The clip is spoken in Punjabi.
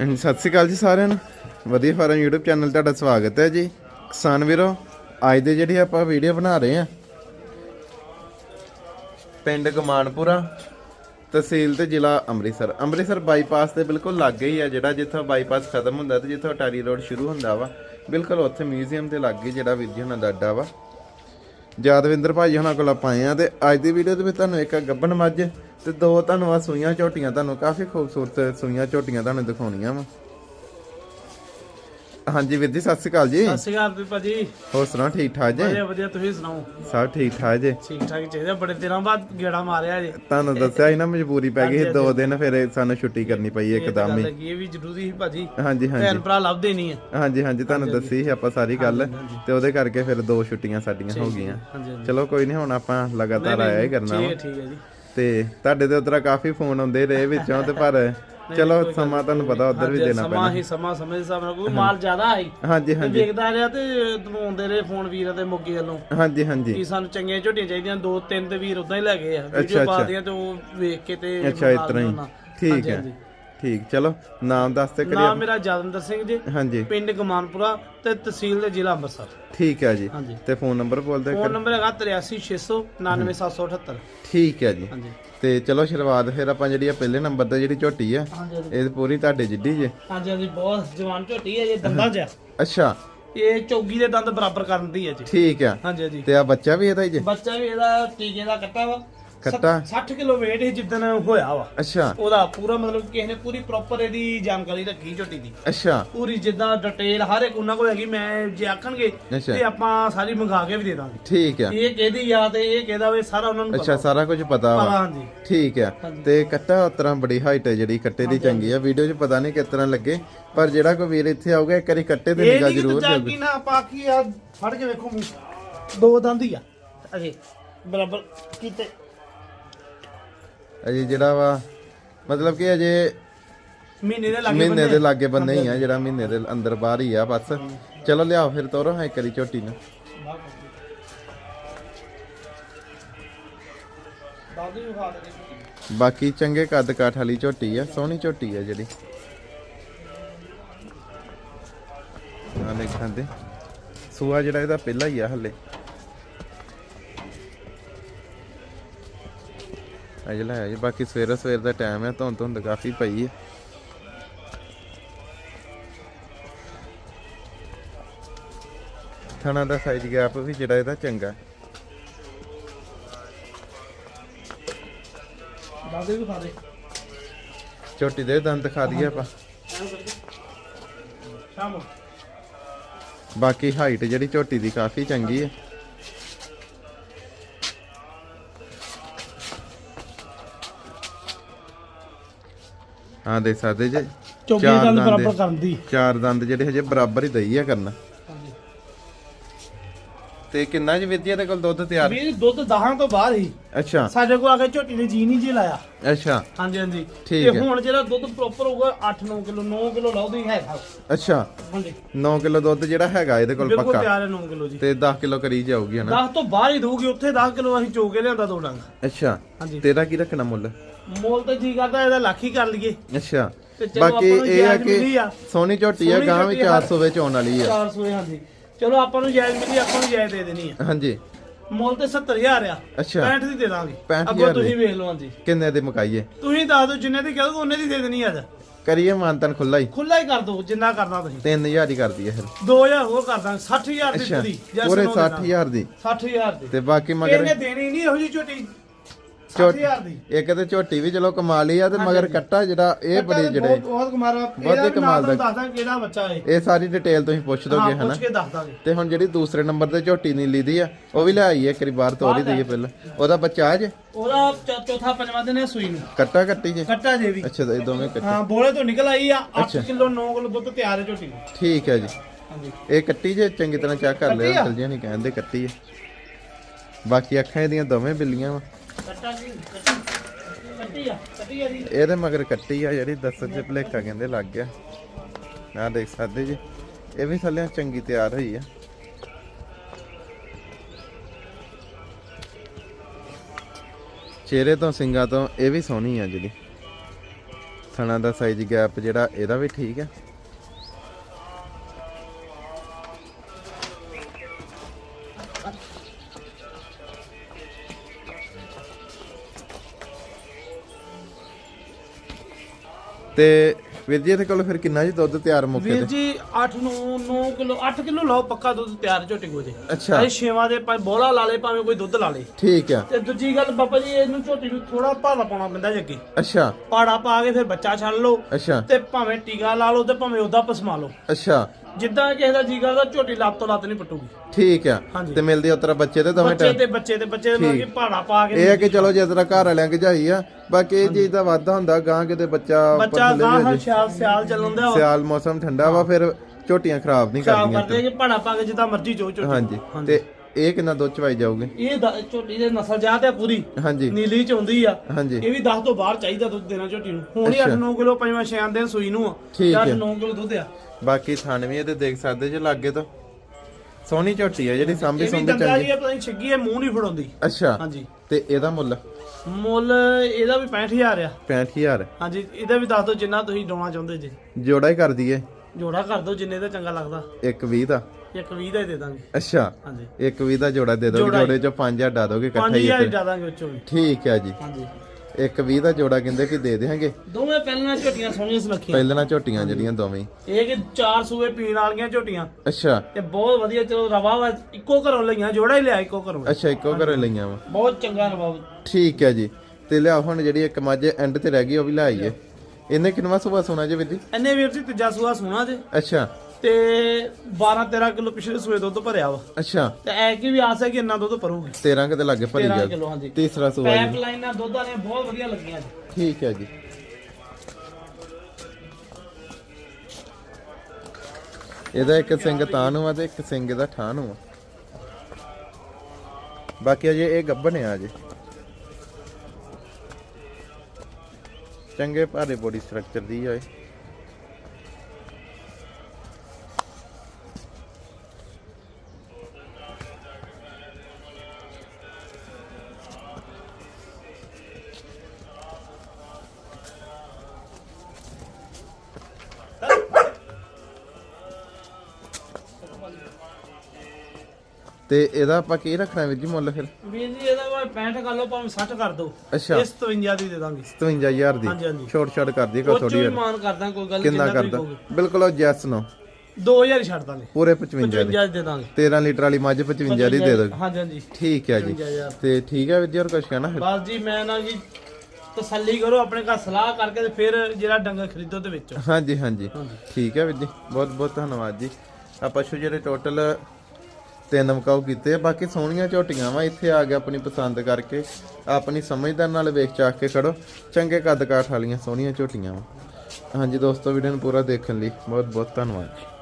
ਹਾਂਜੀ, ਸਤਿ ਸ਼੍ਰੀ ਅਕਾਲ ਜੀ ਸਾਰਿਆਂ ਨੂੰ। ਵਧੀਆ ਫਾਰਮ YouTube ਚੈਨਲ ਤੁਹਾਡਾ ਸਵਾਗਤ ਹੈ ਜੀ। ਕਿਸਾਨ ਵੀਰੋ ਅੱਜ ਦੇ ਜਿਹੜੀ ਆਪਾਂ ਵੀਡੀਓ ਬਣਾ ਰਹੇ ਆ ਪਿੰਡ ਕਮਾਨਪੁਰਾ ਤਹਿਸੀਲ ਤੇ ਜ਼ਿਲ੍ਹਾ ਅੰਮ੍ਰਿਤਸਰ। ਅੰਮ੍ਰਿਤਸਰ ਬਾਈਪਾਸ ਦੇ ਬਿਲਕੁਲ ਲਾਗੇ ਹੀ ਆ ਜਿਹੜਾ ਜਿੱਥੋਂ ਬਾਈਪਾਸ ਖਤਮ ਹੁੰਦਾ ਤੇ ਜਿੱਥੋਂ ਅਟਾਰੀ ਰੋਡ ਸ਼ੁਰੂ ਹੁੰਦਾ ਵਾ। ਬਿਲਕੁਲ ਉੱਥੇ ਮਿਊਜ਼ੀਅਮ ਦੇ ਲਾਗੇ ਜਿਹੜਾ ਵੀਰ ਜੀ ਦਾ ਅੱਡਾ ਵਾ। ਯਾਦਵਿੰਦਰ ਭਾਜੀ ਹੁਣਾਂ ਕੋਲ ਆਪਾਂ ਆਏ ਆ ਤੇ ਅੱਜ ਦੀ ਵੀਡੀਓ ਦੇ ਵਿੱਚ ਤੁਹਾਨੂੰ ਇੱਕ ਗੱਬਨ ਮੱਝ ਤੇ ਦੋ ਤੁਹਾਨੂੰ ਆ ਸੂਈਆਂ ਝੋਟੀਆਂ ਤੁਹਾਨੂੰ ਕਾਫੀ ਖੂਬਸੂਰਤ ਸੂਈਆਂ ਝੋਟੀਆਂ ਤੁਹਾਨੂੰ ਦਿਖਾਉਣੀਆਂ ਵਾ। ਹਾਂਜੀ ਵੀਰ ਜੀ ਸਤਿ ਸ਼੍ਰੀ ਅਕਾਲ ਜੀ। ਸਤਿ ਸ਼੍ਰੀ ਅਕਾਲ ਵੀ ਭਾਜੀ। ਹੋਰ ਸੁਣਾਓ ਠੀਕ ਠਾਕ ਜੀ? ਵਧੀਆ ਵਧੀਆ ਤੁਸੀਂ ਸੁਣਾਓ? ਸਭ ਠੀਕ ਠਾਕ ਜੀ। ਠੀਕ ਠਾਕ ਚਾਹੀਦਾ ਬੜੇ ਦਿਨਾਂ ਬਾਅਦ ਗੇੜਾ ਮਾਰਿਆ ਜੇ। ਤੁਹਾਨੂੰ ਦੱਸਿਆ ਸੀ ਨਾ ਮਜਬੂਰੀ ਪੈ ਗਈ ਦੋ ਦਿਨ ਫਿਰ ਸਾਨੂੰ ਛੁੱਟੀ ਕਰਨੀ ਪਈ ਇੱਕਦਮ ਹੀ। ਲੱਗੀ ਇਹ ਵੀ ਜ਼ਰੂਰੀ ਸੀ ਭਾਜੀ। ਹਾਂਜੀ ਹਾਂਜੀ। ਭੈਣ ਭਰਾ ਲੱਭਦੇ ਨਹੀਂ ਆ। ਹਾਂਜੀ ਹਾਂਜੀ ਤੁਹਾਨੂੰ ਦੱਸੀ ਸੀ ਆਪਾਂ ਸਾਰੀ ਗੱਲ ਤੇ ਉਹਦੇ ਕਰਕੇ ਫਿਰ ਦੋ ਛੁੱਟੀਆਂ ਸਾਡੀਆਂ ਹੋ ਗਈਆਂ। ਚਲੋ ਕੋਈ ਨਹੀਂ ਹੁਣ ਆਪਾਂ ਲਗਾਤਾਰ ਆਇਆ ਹੀ ਕਰਨਾ ਠੀਕ ਹੈ ਠੀਕ ਹੈ ਜੀ। ਤੇ ਤੁਹਾਡੇ ਤੇ ਉਧਰ ਕਾਫੀ ਫੋਨ ਆਉਂਦੇ ਰਹੇ ਵਿੱਚੋਂ ਤੇ ਪਰ ਚਲੋ ਸਮਾਂ ਤੁਹਾਨੂੰ ਪਤਾ ਉਧਰ ਵੀ ਦੇਣਾ ਸਮਾਂ ਹੀ ਸਮਾਂ ਸਮੇਂ ਦੇ ਹਿਸਾਬ ਨਾਲ ਕੋਈ ਮਾਲ ਜ਼ਿਆਦਾ ਆਈ ਹਾਂਜੀ ਹਾਂਜੀ। ਵੇਖਦਾ ਰਿਹਾ ਤੇ ਆਉਂਦੇ ਰਹੇ ਫੋਨ ਵੀਰਾਂ ਤੇ ਮੋਗੀ ਵੱਲੋਂ। ਹਾਂਜੀ ਹਾਂਜੀ। ਕੀ ਸਾਨੂੰ ਚੰਗੀਆਂ ਝੋਟੀਆਂ ਚਾਹੀਦੀਆਂ ਦੋ ਤਿੰਨ ਤੇ ਵੀਰ ਉਦਾਂ ਹੀ ਲੈ ਗਏ ਆ। ਵੀਡੀਓ। ਪਾਦੀਆਂ ਤੇ ਉਹ ਵੇਖ ਕੇ ਤੇ ਅੱਛਾ ਇਸ ਤਰ੍ਹਾਂ ਹੀ। ਠੀਕ ਹੈ। ਠੀਕ ਚਲੋ ਨਾਮ ਦੱਸ ਤੇ ਕਰਿਓ ਨਾਮ ਮੇਰਾ ਜਤਿੰਦਰ ਸਿੰਘ ਜੀ ਹਾਂਜੀ। ਪਿੰਡ ਗਮਾਨਪੁਰਾ ਤੇ ਤਹਿਸੀਲ ਦੇ ਜ਼ਿਲ੍ਹਾ ਅੰਮ੍ਰਿਤਸਰ। ਠੀਕ ਹੈ ਜੀ। ਤੇ ਫੋਨ ਨੰਬਰ ਬੋਲ ਦੇ ਫੋਨ ਨੰਬਰ ਹੈਗਾ 8360 ਠੀਕ ਹੈ ਜੀ। ਹਾਂਜੀ। ਤੇ ਚਲੋ ਸ਼ੁਰੂਆਤ ਫਿਰ ਆਪਾਂ ਜਿਹੜੀ ਆ ਪਹਿਲੇ ਨੰਬਰ ਤੇ ਜਿਹੜੀ ਝੋਟੀ ਆ ਇਹ ਪੂਰੀ ਤੁਹਾਡੇ ਜਿੱਡੀ ਜੇ। ਹਾਂਜੀ ਹਾਂਜੀ ਬਹੁਤ ਜਵਾਨ ਝੋਟੀ ਹੈ ਜੀ ਦੰਦਾਂ 'ਚ। ਅੱਛਾ। ਇਹ ਚੌਗੀ ਦੇ ਦੰਦ ਬਰਾਬਰ ਕਰਨ ਦੀ ਹੈ ਜੀ। ਠੀਕ ਆ ਹਾਂਜੀ ਹਾਂਜੀ। ਤੇ ਆ ਬੱਚਾ ਵੀ ਇਹਦਾ ਹੀ ਜੇ? ਬੱਚਾ ਵੀ ਇਹਦਾ ਟੀਕੇ ਦਾ ਕੱਟਾ ਵਾ। ਕੱਟਾ 60 ਕਿਲੋ weight ਹੀ ਜਿੱਦਣ ਹੋਇਆ ਵਾ। ਅੱਛਾ। ਉਹਦਾ ਪੂਰਾ ਮਤਲਬ ਕਿਸੇ ਨੇ ਪੂਰੀ ਪ੍ਰੋਪਰ ਇਹਦੀ ਜਾਣਕਾਰੀ ਰੱਖੀ ਝੋਟੀ ਦੀ। ਅੱਛਾ। ਪੂਰੀ ਜਿੱਦਾਂ ਡਿਟੇਲ ਹਰ ਇੱਕ ਉਹਨਾਂ ਕੋਲ ਹੈਗੀ ਮੈਂ ਜੇ ਆਖਣਗੇ ਤੇ ਆਪਾਂ ਸਾਰੀ ਮੰਗਾ ਕੇ ਵੀ ਦੇ ਦਾਂਗੇ। ਠੀਕ ਆ। ਇਹ ਕਿਹਦੀ ਆ ਤੇ ਇਹ ਕਿਹਦਾ ਵੇ ਸਾਰਾ ਉਹਨਾਂ ਨੂੰ ਅੱਛਾ ਸਾਰਾ ਕੁਝ ਪਤਾ ਵਾ। ਹਾਂਜੀ। ਠੀਕ ਆ। ਹਾਂਜੀ। ਤੇ ਕੱਟਾ ਉਸ ਤਰ੍ਹਾਂ ਬੜੀ ਹਾਈਟ ਹੈ ਜਿਹੜੀ ਕੱਟੇ ਦੀ ਚੰਗੀ ਆ। ਵੀਡੀਓ 'ਚ ਪਤਾ ਨਹੀਂ ਕਿਸ ਤਰ੍ਹਾਂ ਲੱਗੇ ਪਰ ਜਿਹੜਾ ਕੋਈ ਵੀਰ ਇੱਥੇ ਆਊਗਾ ਇੱਕ ਵਾਰੀ ਕੱਟੇ ਤੇ ਇਹ ਨਿਗਾਹ ਜ਼ਰੂਰ ਦੇਵੇ ਕੀ ਨਾ ਆਪਾਂ ਕੀ ਆ ਫੜ ਕੇ ਵੇਖੋ ਮੂੰਹ। ਦੋ ਦੰਦ ਹੀ ਆ। ਅਜੇ ਬਰਾਬਰ ਕੀਤੇ। ਅਜੇ ਜਿਹੜਾ ਵਾ ਮਤਲਬ ਕਿ ਅਜੇ ਮਹੀਨੇ ਦੇ ਲੱਗੇ ਮਹੀਨੇ ਦੇ ਲਾਗੇ ਬੰਨੇ ਹੀ ਆ ਜਿਹੜਾ ਮਹੀਨੇ ਦੇ ਅੰਦਰ ਬਾਹਰ ਹੀ ਆ ਬਸ। ਚਲੋ ਲਿਆਓ ਫਿਰ ਤੋਰੋ ਹਾਂ ਇੱਕ ਵਾਰੀ ਝੋਟੀ ਨੂੰ। ਬਾਕੀ ਚੰਗੇ ਕੱਦ ਕਾਠ ਵਾਲੀ ਝੋਟੀ ਆ ਸੋਹਣੀ ਝੋਟੀ ਆ ਜਿਹੜੀ। ਆ ਦੇਖਾਂ ਤੇ। ਸੂਆ ਜਿਹੜਾ ਇਹਦਾ ਪਹਿਲਾ ਹੀ ਆ ਹੱਲੇ। ਅਜੇ ਲੈ ਜੀ ਬਾਕੀ ਸਵੇਰੇ ਸਵੇਰ ਦਾ ਟਾਈਮ ਹੈ ਧੁੰਦ ਧੁੰਦ ਕਾਫੀ ਪਈ ਹੈ ਥਣਾ ਦਾ ਸਾਈਜ਼ ਗੈਪ ਵੀ ਜਿਹੜਾ ਇਹਦਾ ਚੰਗਾ। ਦਾਦੂ ਵੀ ਖਾ ਦੇ। ਝੋਟੀ ਦੇ ਦੰਦ ਦਿਖਾ ਦਈਏ ਆਪਾਂ। ਬਾਕੀ ਹਾਈਟ ਜਿਹੜੀ ਝੋਟੀ ਦੀ ਕਾਫੀ ਚੰਗੀ ਹੈ ਹਾਂ ਦੇ ਸਕਦੇ ਜੇ। ਚੌਗੀ ਚਾਰ ਦੰਦ ਦੰਦ ਬਰਾਬਰ ਕਰਨ ਦੀ। ਚਾਰ ਦੰਦ ਜਿਹੜੇ ਹਜੇ ਬਰਾਬਰ ਹੀ ਦਈ ਆ ਕਰਨਾ। ਤੇ ਕਿੰਨਾ ਜੀ ਵਿਦਿਆ ਦੇ ਕੋਲ ਦੁੱਧ ਤਿਆਰ? ਵੀ ਦੁੱਧ ਦਹਾਂ ਤੋਂ ਬਾਹਰ ਹੀ। ਅੱਛਾ। ਸਾਡੇ ਕੋਲ ਆ ਕੇ ਝੋਟੀ ਨੇ ਜੀ ਨਹੀਂ ਜੀ ਲਾਇਆ। ਅੱਛਾ। ਹਾਂਜੀ ਹਾਂਜੀ। ਠੀਕ ਤੇ ਹੈ। ਹੁਣ ਜਿਹੜਾ ਦੁੱਧ ਪ੍ਰੋਪਰ ਹੋਊਗਾ 8-9 ਕਿਲੋ 9 ਕਿਲੋ ਲਾਉਦੀ ਹੈ ਅੱਛਾ। ਹਾਂਜੀ। 9 ਕਿਲੋ ਦੁੱਧ ਜਿਹੜਾ ਹੈਗਾ ਇਹਦੇ ਕੋਲ ਬਿਲਕੁਲ ਪੱਕਾ? ਤਿਆਰ ਹੈ 9 ਕਿਲੋ ਜੀ। ਤੇ 10 ਕਿਲੋ ਕਰੀ ਜਾਊਗੀ ਹਨਾ 10 ਤੋਂ ਬਾਹਰ ਹੀ ਦਊਗੀ ਉੱਥੇ 10 ਕਿਲੋ ਅਸੀਂ ਚੋ ਕੇ ਲਿਆਂਦਾ ਦੋ ਡੰਗ। ਅੱਛਾ। ਹਾਂਜੀ। ਤੇਰਾ ਕੀ ਰੱਖਣਾ ਮੁੱਲ? ਮੋਲ ਤੇ ਜੀ ਕਰਦਾ ਇਹਦਾ ਲੱਖ ਹੀ ਕਰ ਲਈਏ। ਅੱਛਾ। ਤੇ ਚਲੋ ਬਾਕੀ ਆਪਾਂ ਨੂੰ ਇਹ ਜਾਇਜ਼ ਮਿਲੀ ਕਿ ਆ। ਸੋਹਣੀ ਝੋਟੀ ਆ ਸੋਹਣੀ ਗਾਂ ਵੀ ਝੋਟੀ ਆ। 400 ਵਿੱਚ ਆਉਣ ਵਾਲੀ ਆ। 400 ਹੈ, ਹਾਂਜੀ। ਚਲੋ ਆਪਾਂ ਨੂੰ ਜਾਇਜ਼ ਮਿਲੀ ਆਪਾਂ ਨੂੰ ਜਾਇਜ਼ ਦੇ ਦੇਣੀ ਆ। ਹਾਂਜੀ। ਮੁੱਲ ਤੇ 70000 ਆ। ਅੱਛਾ। 65 ਦੀ ਦੇ ਦਾਂਗੇ। 65,000 ਅੱਗੋਂ ਤੁਸੀਂ ਵੇਖ ਲਓ ਹਾਂਜੀ। ਕਿੰਨੇ ਦੇ ਮੁਕਾਈਏ? ਤੁਸੀਂ ਦੱਸ ਦਿਓ ਜਿੰਨੇ ਦੀ ਕਹੋਗੇ ਉਹਨੇ ਦੀ ਦੇ ਦੇਣੀ ਅੱਜ। ਕਰੀਏ ਮਾਨਤਨ ਖੁੱਲਾ ਹੀ। ਖੁੱਲਾ ਹੀ ਕਰ ਦਿਓ ਜਿੰਨਾ ਕਰਨਾ ਤੁਸੀਂ। 3000 ਹੀ ਕਰਦੀ ਹੈ ਫਿਰ। 2000 ਹੋਰ ਕਰ ਦਾਂਗੇ 60000 ਦੀ ਅੱਛਾ ਪੂਰੀ ਪੂਰੇ 60000 ਦੀ। 60000 ਦੀ। ਤੇ ਬਾਕੀ ਮਗਰ ਇਹਨੇ ਦੇਣੀ ਨਹੀਂ ਇਹੋ ਜੀ ਝੋਟੀ। ਝੋਟ- 60000 ਦੀ। ਇੱਕ ਤੇ ਝੋਟੀ ਵੀ ਚਲੋ ਕਮਾਲ ਹੀ ਆ ਤੇ ਮਗਰ ਕੱਟਾ ਜਿਹੜਾ ਇਹ ਬੜੀ ਜਿਹੜੇ ਬਹੁਤ ਕਮਾਲ ਬਹੁਤ ਹੀ ਕਮਾਲ ਦਾ। ਦੱਸਦਾ ਕਿਹੜਾ ਬੱਚਾ ਹੈ ਇਹ ਸਾਰੀ ਡਿਟੇਲ ਤੁਸੀਂ ਪੁੱਛ ਦੋਗੇ ਹਾਂ ਹਨਾ? ਪੁੱਛ ਕੇ ਦੱਸ ਦਾਂਗੇ। ਤੇ ਹੁਣ ਜਿਹੜੀ ਦੂਸਰੇ ਨੰਬਰ ਤੇ ਝੋਟੀ ਨੀਲੀ ਦੀ ਆ ਉਹ ਵੀ ਲੈ ਆਈਏ ਇੱਕ ਵਾਰੀ ਬਾਹਰ ਹੀ ਦਈਏ ਪਹਿਲਾਂ। ਉਹਦਾ ਬੱਚਾ ਆ ਜੇ ਉਹਦਾ ਚੌਥਾ ਪੰਜਵਾਂ ਦਿਨ ਹੈ ਸੂਈ ਨੂੰ। ਕੱਟਾ ਕੱਟੀ ਜੇ? ਕੱਟਾ ਜੇ ਵੀ। ਅੱਛਾ ਤਾਂ ਇਹ ਦੋਵੇਂ ਕੱਟੇ। ਹਾਂ ਬੋਲੇ ਤੋਂ ਨਿਕਲ ਆਈ ਆ 8 ਅੱਛਾ। ਕਿਲੋ 9 ਕਿਲੋ ਦੁੱਧ ਤਿਆਰ ਹੈ ਝੋਟੀ ਨੂੰ। ਠੀਕ ਹੈ ਜੀ। ਹਾਂਜੀ। ਇਹ ਕੱਟੀ ਜੇ ਚੰਗੀ ਤਰ੍ਹਾਂ ਚੈੱਕ ਕਰ ਆ? ਅੰਕਲ ਜੀ ਨਹੀਂ ਕਹਿੰਦੇ ਕੱਟੀ ਹੈ ਬਾਕੀ ਅੱਖਾਂ ਇਹਦੀਆਂ ਦੋਵੇਂ ਬਿੱਲੀਆਂ ਵਾ। ਇਹਦੇ ਮਗਰ ਕੱਟੀ ਆ ਜਿਹੜੀ ਦੱਸਣ ਚ ਭਲੇਖਾ ਕਹਿੰਦੇ ਲੱਗ ਗਿਆ। ਆ ਦੇਖ ਸਕਦੇ ਜੀ। ਇਹ ਵੀ ਥੱਲੇ ਚੰਗੀ ਤਿਆਰ ਹੋਈ ਆ। ਚਿਹਰੇ ਤੋਂ, ਸਿੰਗਾ ਤੋਂ ਇਹ ਵੀ ਸੋਹਣੀ ਆ ਜਿਹੜੀ। ਸਣਾ ਦਾ ਸਾਈਜ਼ ਗੈਪ ਜਿਹੜਾ, ਇਹਦਾ ਵੀ ਠੀਕ ਆ। ਤੇ ਵੀਰ ਜੀ ਇਹਦੇ ਕੋਲ ਫਿਰ ਕਿੰਨਾ ਜੀ ਦੁੱਧ ਤਿਆਰ ਮੁੱਕੇ ਵੀਰ ਤੇ? ਜੀ 8 ਨੂੰ 9 ਕਿਲੋ 8 ਕਿਲੋ ਲਓ ਪੱਕਾ ਦੁੱਧ ਤਿਆਰ ਝੋਟੀ ਕੋ ਜੇ। ਅੱਛਾ। ਇਹ ਛੇਵਾਂ ਦੇ ਭਾਵੇਂ ਬੋਲਾ ਲਾ ਲੇ ਭਾਵੇਂ ਕੋਈ ਦੁੱਧ ਲਾ ਲੇ। ਠੀਕ ਆ। ਤੇ ਦੂਜੀ ਗੱਲ ਬਾਬਾ ਜੀ ਇਹਨੂੰ ਝੋਟੀ ਨੂੰ ਥੋੜਾ ਭਾਰਾ ਪਾਉਣਾ ਪੈਂਦਾ ਜੀ ਅੱਗੇ। ਅੱਛਾ। ਪਾੜਾ ਪਾ ਕੇ ਫਿਰ ਬੱਚਾ ਛੱਡ ਲਓ। ਅੱਛਾ। ਤੇ ਭਾਵੇਂ ਟੀਕਾ ਲਾ ਲਓ ਤੇ ਭਾਵੇਂ ਉਹਦਾ ਪਸਮਾ ਲਓ। ਅੱਛਾ। ਜਿੱਦਾਂ ਕਿਸੇ ਦਾ ਜੀ ਕਰਦਾ ਝੋਟੀ ਲੱਤ ਤੋਂ ਲੱਤ ਨਹੀਂ ਪਟੂਗੀ। ਠੀਕ ਆ। ਹਾਂਜੀ। ਤੇ ਮਿਲਦੀ ਉਤਰਾ ਬੱਚੇ ਤੇ ਦੋਵੇਂ ਬੱਚੇ ਟਾਈਮ ਤੇ ਬੱਚੇ ਤੇ ਬੱਚੇ ਦੇ ਪਾੜਾ ਪਾ ਕੇ ਇਹ ਹੈ ਕਿ ਚਲੋ ਜਿਸ ਤਰ੍ਹਾਂ ਘਰ ਵਾਲਿਆਂ ਗਜਾਈ ਆ ਬਾਕੀ ਇਹ ਚੀਜ਼ ਦਾ ਵਾਧਾ ਹੁੰਦਾ ਗਾਂ ਕਿਤੇ ਬੱਚਾ ਉੱਪਰ ਬੱਚਾ ਥੱਲੇ ਹੋ। ਸਿਆਲ ਸਿਆਲ ਚੱਲਣ ਦਾ ਸਿਆਲ ਮੌਸਮ ਠੰਡਾ ਵਾ ਫਿਰ ਝੋਟੀਆਂ ਖਰਾਬ ਨਹੀਂ ਖਰਾਬ ਕਰਦੀਆਂ ਕਰਦੇ ਕਿ ਪਾੜਾ ਪਾ ਕੇ ਜਿੱਦਾਂ ਮਰਜ਼ੀ ਜੋ ਝੋਟੀ ਹਾਂਜੀ। ਤੇ ਇਹ ਕਿੰਨਾ ਦੁੱਧ ਚਵਾਈ ਜਾਊਗੇ? ਇਹ ਦ- ਝੋਟੀ ਦੇ ਨਸਲ ਜਾਤ ਹੈ ਪੂਰੀ। ਹਾਂਜੀ। ਨੀਲੀ ਚ ਹੁੰਦੀ ਆ। ਹਾਂਜੀ। ਇਹ ਵੀ 10 ਤੋਂ ਬਾਹਰ ਚਾਹੀਦਾ ਦੁੱਧ ਦੇਣਾ ਝੋਟੀ ਨੂੰ। ਹੁਣ ਹੀ 8-9 ਕਿਲੋ ਪੰਜਵਾਂ ਛੇਆਂ ਦਿਨ ਸੂਈ ਨੂੰ ਆ। ਠੀਕ ਹੈ। 8-9 ਕਿਲੋ ਦੁੱਧ ਆ। ਬਾਕੀ ਥਣ ਵੀ ਇਹਦੇ ਦੇਖ ਸਕਦੇ ਜੇ ਲਾਗੇ ਤੋਂ। ਸੋਹਣੀ ਝੋਟੀ ਆ ਜਿਹੜੀ ਸਾਂਭੀ ਇਹ ਵੀ ਸੁੰਭੀ ਦੰਦਾ ਚੰਗੀ। ਜੀ ਪਤਾ ਨਹੀਂ ਛੱਗੀ ਹੈ ਮੂੰਹ ਨਹੀਂ ਫੜਾਉਂਦੀ। ਅੱਛਾ ਹਾਂਜੀ। ਤੇ ਇਹਦਾ ਮੁੱਲ? ਮੁੱਲ ਇਹਦਾ ਵੀ 65000 ਆ। 65000 ਹਾਂਜੀ ਇਹਦਾ ਵੀ ਦੱਸ ਦਿਓ ਜਿੰਨਾ ਤੁਸੀਂ ਡਾਉਣਾ ਚਾਹੁੰਦੇ ਜੀ। ਜੋੜਾ ਹੀ ਕਰ ਦਈਏ। ਜੋੜਾ ਕਰ ਦਿਓ ਜਿੰਨੇ ਦਾ ਚੰਗਾ ਲੱਗਦਾ। ਇੱਕ 20 ਦਾ। ਇੱਕ 20 ਦਾ ਹੀ ਦੇ ਦਾਂਗੇ। ਅੱਛਾ ਹਾਂਜੀ। ਇੱਕ 20 ਦਾ ਜੋੜਾ ਦੇ ਦੋਗੇ ਜੋੜਾ ਹੀ। ਜੋੜੇ ਚੋਂ 5000 ਡਾ ਦੋਗੇ ਇਕੱਠਾ ਹੀ 5000 ਹੀ ਇੱਕ। ਡਾ ਦਾਂਗੇ ਉੱਚੋਂ ਵੀ। ਠੀਕ ਹੈ ਜੀ। ਹਾਂਜੀ। ਇੱਕ 20 ਦਾ ਜੋੜਾ ਕਹਿੰਦੇ ਕਿ ਦੇ ਦੇਵਾਂਗੇ ਦੋਵੇਂ ਪਹਿਲਾਂ ਝੋਟੀਆਂ ਸੋਹਣੀਆਂ ਸੁਨੱਖੀਆਂ। ਪਹਿਲਾਂ ਝੋਟੀਆਂ ਜਿਹੜੀਆਂ ਦੋਵੇਂ। ਇਹ ਕਿ ਚਾਰ ਸੂਏ ਪੀਣ ਵਾਲੀਆਂ ਝੋਟੀਆਂ। ਅੱਛਾ। ਤੇ ਬਹੁਤ ਵਧੀਆ ਚਲੋ ਰਵਾ ਵਾ ਇੱਕੋ ਘਰੋਂ ਲਈਆਂ ਜੋੜਾ ਹੀ ਲਿਆ ਇੱਕੋ ਘਰੋਂ। ਅੱਛਾ ਇੱਕੋ ਘਰੋਂ ਲਈਆਂ ਵਾ। ਬਹੁਤ ਚੰਗਾ ਰਵਾ ਠੀਕ ਹੈ ਜੀ। ਤੇ ਲਿਆ ਹੁਣ ਜਿਹੜੀ ਇੱਕ ਮੱਝ ਐਂਡ ਤੇ ਰਹਿ ਗਈ ਉਹ ਵੀ ਲਾਈਏ ਇਹਨੇ ਕਿੰਨਵਾ ਸੁਬਾ ਸੋਣਾ ਜੀ ਵੀਰ ਜੀ? ਇੰਨੇ ਵੀਰ ਜੀ ਤੀਜਾ ਸੂਆ ਸੋਣਾ ਜੇ। ਅੱਛਾ। ਤੇ 12 13 ਕਿਲੋ ਪਿਛਲੇ ਸੂਏ ਦੁੱਧ ਭਰਿਆ ਵਾ। ਅੱਛਾ। ਤੇ ਐ ਕੀ ਵੀ ਆਸ ਹੈ ਕਿ ਇੰਨਾ ਦੁੱਧ ਭਰੂਗੀ? 13 ਕਿਤੇ ਲੱਗੇ ਭਰੀ 13 ਜਾ ਕਿਲੋ ਹਾਂਜੀ। ਤੀਸਰਾ ਸੁਬਾ ਪਾਈਪ ਜੀ। ਲਾਈਨਾਂ ਦੁੱਧਾਂ ਨੇ ਬਹੁਤ ਵਧੀਆ ਲੱਗੀਆਂ ਜੀ। ਠੀਕ ਹੈ ਜੀ। ਇਹਦਾ ਇੱਕ ਸਿੰਘ ਤਾਂ ਨੂੰ ਆ ਤੇ ਇੱਕ ਸਿੰਘ ਦਾ ਠਾਹ ਨੂੰ ਆ। ਬਾਕੀ ਅਜੇ ਇਹ ਗੱਭਣ ਆ ਜੀ। ਚੰਗੇ ਭਾਰੇ ਬੋਡੀ ਸਟਰਕਚਰ ਦੀ ਹੋਏ ਤੇ ਇਹਦਾ ਆਪਾਂ ਕੀ ਰੱਖਣਾ ਵੀਰ ਜੀ ਮੁੱਲ ਫਿਰ? ਵੀਰ ਜੀ ਭਾਵੇਂ 65 ਕਰ ਲਓ ਭਾਵੇਂ 60 ਕਰ ਦਿਓ ਅੱਛਾ। ਇਸ 57 ਦੀ ਦੇ ਦਾਂਗੇ। 57000 ਦੀ। ਹਾਂਜੀ, ਹਾਂਜੀ। ਛੋਟ ਛੋਟ ਕਰ ਦੀ ਕੋ ਉਹ ਚੋਂ ਥੋੜੀ ਵੀ ਮਾਨ ਕਰਦਾ ਕੋਈ ਗੱਲ ਨੀ, ਕਿੰਨਾ ਤੁਸੀਂ ਕਰਦਾ ਕਹੋਗੇ। ਬਿਲਕੁਲ ਉਹ ਜੈਸ ਨੋ। 2000 ਹੀ ਛੱਡ ਦਾਂਗੇ। ਪੂਰੇ 55 ਦੀ। 55 ਦੇ ਦਾਂਗੇ। 13 ਲੀਟਰ ਵਾਲੀ ਮੱਝ 55 ਦੀ ਦੇ ਦੋ। ਹਾਂਜੀ ਹਾਂਜੀ। ਠੀਕ ਹੈ ਜੀ। 55000 ਤੇ ਠੀਕ ਹੈ ਵੀਰ ਜੀ ਹੋਰ ਕੁਝ ਕਹਿਣਾ ਫਿਰ? ਬਸ ਜੀ ਮੈਂ ਨਾ ਜੀ ਤਸੱਲੀ ਕਰੋ ਆਪਣੇ ਘਰ ਸਲਾਹ ਕਰਕੇ ਤੇ ਫਿਰ ਜਿਹੜਾ ਡੰਗਰ ਖਰੀਦੋ ਤੇ ਵੇਚੋ। ਹਾਂਜੀ ਹਾਂਜੀ। ਠੀਕ ਹੈ ਵੀਰ ਜੀ ਬਹੁਤ ਬਹੁਤ ਧੰਨਵਾਦ ਜੀ। ਆ ਪਸ਼ੂ ਜਿਹੜੇ ਟੋਟਲ ਤਿੰਨ ਮਕਾਉ ਕੀਤੇ ਬਾਕੀ ਸੋਹਣੀਆਂ ਝੋਟੀਆਂ ਵਾ, ਇੱਥੇ ਆ ਕੇ ਆਪਣੀ ਪਸੰਦ ਕਰਕੇ ਆਪਣੀ ਸਮਝਦਾਰ ਨਾਲ ਵੇਖ ਚਾਖ ਕੇ ਖੜੋ। ਚੰਗੇ ਕੱਦ ਕਾਠ ਵਾਲੀਆਂ ਸੋਹਣੀਆਂ ਝੋਟੀਆਂ ਵਾ। ਹਾਂਜੀ ਦੋਸਤੋ ਵੀਡੀਓ ਨੂੰ ਪੂਰਾ ਦੇਖਣ ਲਈ ਬਹੁਤ ਬਹੁਤ ਧੰਨਵਾਦ। ਜੀ